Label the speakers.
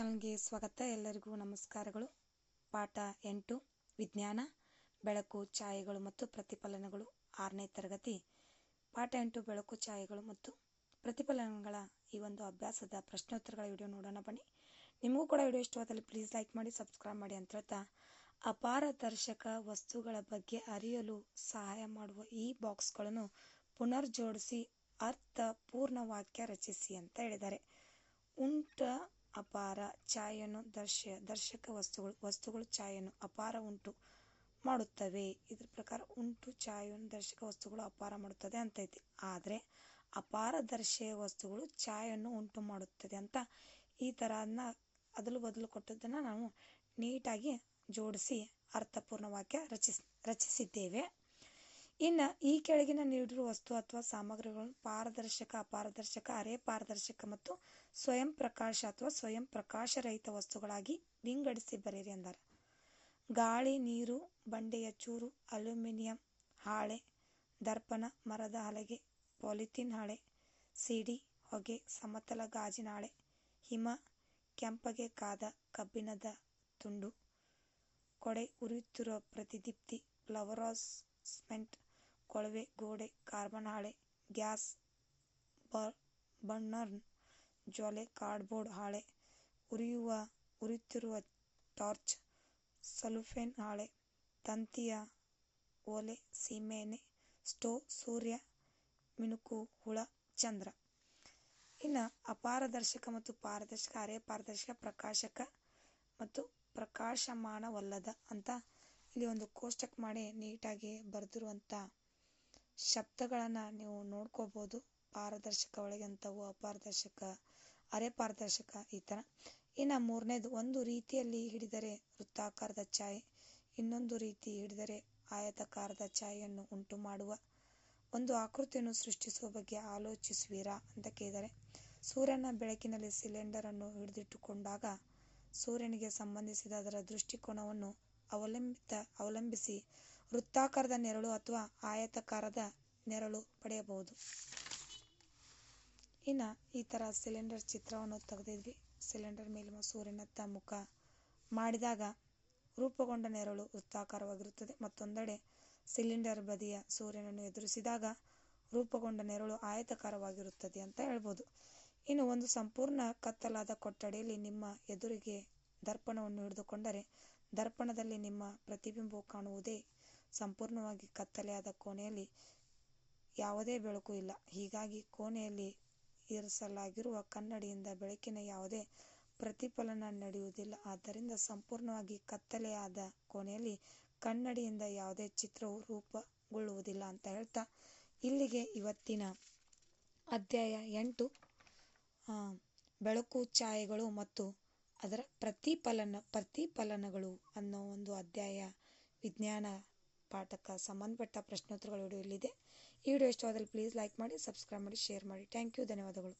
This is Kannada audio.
Speaker 1: ಚಾನಲ್ಗೆ ಸ್ವಾಗತ. ಎಲ್ಲರಿಗೂ ನಮಸ್ಕಾರಗಳು. ಪಾಠ ಎಂಟು, ವಿಜ್ಞಾನ, ಬೆಳಕು, ಛಾಯೆಗಳು ಮತ್ತು ಪ್ರತಿಫಲನಗಳು ಆರನೇ ತರಗತಿ. ಪಾಠ ಎಂಟು, ಬೆಳಕು, ಛಾಯೆಗಳು ಮತ್ತು ಪ್ರತಿಫಲನಗಳ ಈ ಒಂದು ಅಭ್ಯಾಸದ ಪ್ರಶ್ನೋತ್ತರಗಳ ವಿಡಿಯೋ ನೋಡೋಣ ಬನ್ನಿ. ನಿಮಗೂ ಕೂಡ ವಿಡಿಯೋ ಇಷ್ಟವಾದಲ್ಲಿ ಪ್ಲೀಸ್ ಲೈಕ್ ಮಾಡಿ ಸಬ್ಸ್ಕ್ರೈಬ್ ಮಾಡಿ ಅಂತ ಹೇಳ್ತಾ ಅಪಾರದರ್ಶಕ ವಸ್ತುಗಳ ಬಗ್ಗೆ ಅರಿಯಲು ಸಹಾಯ ಮಾಡುವ ಈ ಬಾಕ್ಸ್ಗಳನ್ನು ಪುನರ್ಜೋಡಿಸಿ ಅರ್ಥ ಅರ್ಥಪೂರ್ಣ ವಾಕ್ಯ ರಚಿಸಿ ಅಂತ ಹೇಳಿದ್ದಾರೆ. ಉಂಟ ಅಪಾರ ಛಾಯೆಯನ್ನು ದರ್ಶ, ದರ್ಶಕ ವಸ್ತುಗಳು ವಸ್ತುಗಳು ಛಾಯೆಯನ್ನು ಅಪಾರ ಉಂಟು ಮಾಡುತ್ತವೆ. ಇದ್ರ ಪ್ರಕಾರ ಉಂಟು ಛಾಯೆಯನ್ನು ದರ್ಶಕ ವಸ್ತುಗಳು ಅಪಾರ ಮಾಡುತ್ತದೆ ಅಂತ ಐತಿ. ಆದರೆ ಅಪಾರದರ್ಶೀಯ ವಸ್ತುಗಳು ಛಾಯೆಯನ್ನು ಉಂಟು ಮಾಡುತ್ತದೆ ಅಂತ ಈ ಥರ ಅದನ್ನ ಅದಲು ಬದಲು ಕೊಟ್ಟದ್ದನ್ನು ನಾವು ನೀಟಾಗಿ ಜೋಡಿಸಿ ಅರ್ಥಪೂರ್ಣ ವಾಕ್ಯ ರಚಿಸ್, ರಚಿಸಿದ್ದೇವೆ. ಇನ್ನು ಈ ಕೆಳಗಿನ ನೀಡಿರುವ ವಸ್ತು ಅಥವಾ ಸಾಮಗ್ರಿಗಳನ್ನು ಪಾರದರ್ಶಕ, ಅಪಾರದರ್ಶಕ, ಅರೆ ಪಾರದರ್ಶಕ ಮತ್ತು ಸ್ವಯಂ ಪ್ರಕಾಶ ಅಥವಾ ಸ್ವಯಂ ಪ್ರಕಾಶರಹಿತ ವಸ್ತುಗಳಾಗಿ ವಿಂಗಡಿಸಿ ಬರೆಯಿರಿ ಎಂದಾರೆ ಗಾಳಿ, ನೀರು, ಬಂಡೆಯ ಚೂರು, ಅಲ್ಯೂಮಿನಿಯಂ, ಹಾಳೆ, ದರ್ಪಣ, ಮರದ ಹಲಗೆ, ಪಾಲಿಥೀನ್ ಹಾಳೆ, ಸಿಡಿ, ಹೊಗೆ, ಸಮತಲ ಗಾಜಿನ ಹಾಳೆ, ಹಿಮ, ಕೆಂಪಗೆ ಕಾದ, ಕಬ್ಬಿಣದ ತುಂಡು, ಕೊಡೆ ಉರಿಯುತ್ತಿರುವ ಪ್ರತಿದೀಪ್ತಿ ಫ್ಲವರಾಸ್ಮೆಂಟ್ ಕೊಳವೆ, ಗೋಡೆ, ಕಾರ್ಬನ್ ಹಾಳೆ, ಗ್ಯಾಸ್ ಬರ್ನರ್ನ್ ಜ್ವಾಲೆ, ಕಾರ್ಡ್ಬೋರ್ಡ್ ಹಾಳೆ, ಉರಿಯುವ ಉರಿಯುತ್ತಿರುವ ಟಾರ್ಚ್, ಸಲುಫೇನ್ ಹಾಳೆ, ತಂತಿಯ ಓಲೆ ಸೀಮೆಎಣ್ಣೆ ಸ್ಟೋವ್ ಸೂರ್ಯ, ಮಿನುಕು, ಹುಳ, ಚಂದ್ರ. ಇನ್ನು ಅಪಾರದರ್ಶಕ ಮತ್ತು ಪಾರದರ್ಶಕ, ಅರೆ ಪಾರದರ್ಶಕ, ಪ್ರಕಾಶಕ ಮತ್ತು ಪ್ರಕಾಶಮಾನವಲ್ಲದ ಅಂತ ಇಲ್ಲಿ ಒಂದು ಕೋಷ್ಟಕ ಮಾಡಿ ನೀಟಾಗಿ ಬರೆದಿರುವಂಥ ಶಬ್ದಗಳನ್ನು ನೀವು ನೋಡ್ಕೋಬೋದು. ಪಾರದರ್ಶಕ ಒಳಗೆ ಅಂಥವು ಅಪಾರದರ್ಶಕ ಅರೆ ಪಾರದರ್ಶಕ ಈ ಥರ ಇನ್ನು ಮೂರನೇದು, ಒಂದು ರೀತಿಯಲ್ಲಿ ಹಿಡಿದರೆ ವೃತ್ತಾಕಾರದ ಛಾಯೆ, ಇನ್ನೊಂದು ರೀತಿ ಹಿಡಿದರೆ ಆಯತಾಕಾರದ ಛಾಯೆಯನ್ನು ಉಂಟು ಮಾಡುವ. ಒಂದು ಆಕೃತಿಯನ್ನು ಸೃಷ್ಟಿಸುವ ಬಗ್ಗೆ ಆಲೋಚಿಸುವಿರಾ ಅಂತ ಕೇಳಿದರೆ, ಸೂರ್ಯನ ಬೆಳಕಿನಲ್ಲಿ ಸಿಲಿಂಡರನ್ನು ಹಿಡಿದಿಟ್ಟುಕೊಂಡಾಗ ಸೂರ್ಯನಿಗೆ ಸಂಬಂಧಿಸಿದ ಅದರ ದೃಷ್ಟಿಕೋನವನ್ನು ಅವಲಂಬಿತ, ಅವಲಂಬಿಸಿ ವೃತ್ತಾಕಾರದ ನೆರಳು ಅಥವಾ ಆಯತಾಕಾರದ ನೆರಳು ಪಡೆಯಬಹುದು. ಇನ್ನು ಈ ಥರ ಸಿಲಿಂಡರ್ ಚಿತ್ರವನ್ನು ತೆಗೆದಿದ್ವಿ. ಸಿಲಿಂಡರ್ ಮೇಲಿನ ಸೂರ್ಯನತ್ತ ಮುಖ ಮಾಡಿದಾಗ ರೂಪುಗೊಂಡ ನೆರಳು ವೃತ್ತಾಕಾರವಾಗಿರುತ್ತದೆ. ಮತ್ತೊಂದೆಡೆ ಸಿಲಿಂಡರ್ ಬದಿಯ ಸೂರ್ಯನನ್ನು ಎದುರಿಸಿದಾಗ ರೂಪುಗೊಂಡ ನೆರಳು ಆಯತಾಕಾರವಾಗಿರುತ್ತದೆ ಅಂತ ಹೇಳ್ಬೋದು. ಇನ್ನು ಒಂದು ಸಂಪೂರ್ಣ ಕತ್ತಲಾದ ಕೊಠಡಿಯಲ್ಲಿ ನಿಮ್ಮ ಎದುರಿಗೆ ದರ್ಪಣವನ್ನು ಹಿಡಿದುಕೊಂಡರೆ ದರ್ಪಣದಲ್ಲಿ ನಿಮ್ಮ ಪ್ರತಿಬಿಂಬವು ಕಾಣುವುದೇ ಸಂಪೂರ್ಣವಾಗಿ ಕತ್ತಲೆಯಾದ ಕೋಣೆಯಲ್ಲಿ ಯಾವುದೇ ಬೆಳಕು ಇಲ್ಲ. ಹೀಗಾಗಿ ಕೋಣೆಯಲ್ಲಿ ಇರಿಸಲಾಗಿರುವ ಕನ್ನಡಿಯಿಂದ ಬೆಳಕಿನ ಯಾವುದೇ ಪ್ರತಿಫಲನ ನಡೆಯುವುದಿಲ್ಲ. ಆದ್ದರಿಂದ ಸಂಪೂರ್ಣವಾಗಿ ಕತ್ತಲೆಯಾದ ಕೋಣೆಯಲ್ಲಿ ಕನ್ನಡಿಯಿಂದ ಯಾವುದೇ ಚಿತ್ರವು ರೂಪಗೊಳ್ಳುವುದಿಲ್ಲ ಅಂತ ಹೇಳ್ತಾ ಇಲ್ಲಿಗೆ ಇವತ್ತಿನ ಅಧ್ಯಾಯ ಎಂಟು ಬೆಳಕು ಛಾಯೆಗಳು ಮತ್ತು ಅದರ ಪ್ರತಿಫಲನ, ಪ್ರತಿಫಲನಗಳು ಅನ್ನೋ ಒಂದು ಅಧ್ಯಾಯ ವಿಜ್ಞಾನ ಪಾಠಕ್ಕೆ ಸಂಬಂಧಪಟ್ಟ ಪ್ರಶ್ನೋತ್ತರಗಳು ವಿಡಿಯೋ ಇಲ್ಲಿದೆ. ಈ ವಿಡಿಯೋ ಇಷ್ಟವಾದಲ್ಲಿ ಪ್ಲೀಸ್ ಲೈಕ್ ಮಾಡಿ ಸಬ್ಸ್ಕ್ರೈಬ್ ಮಾಡಿ ಶೇರ್ ಮಾಡಿ. ಥ್ಯಾಂಕ್ ಯು ಧನ್ಯವಾದಗಳು.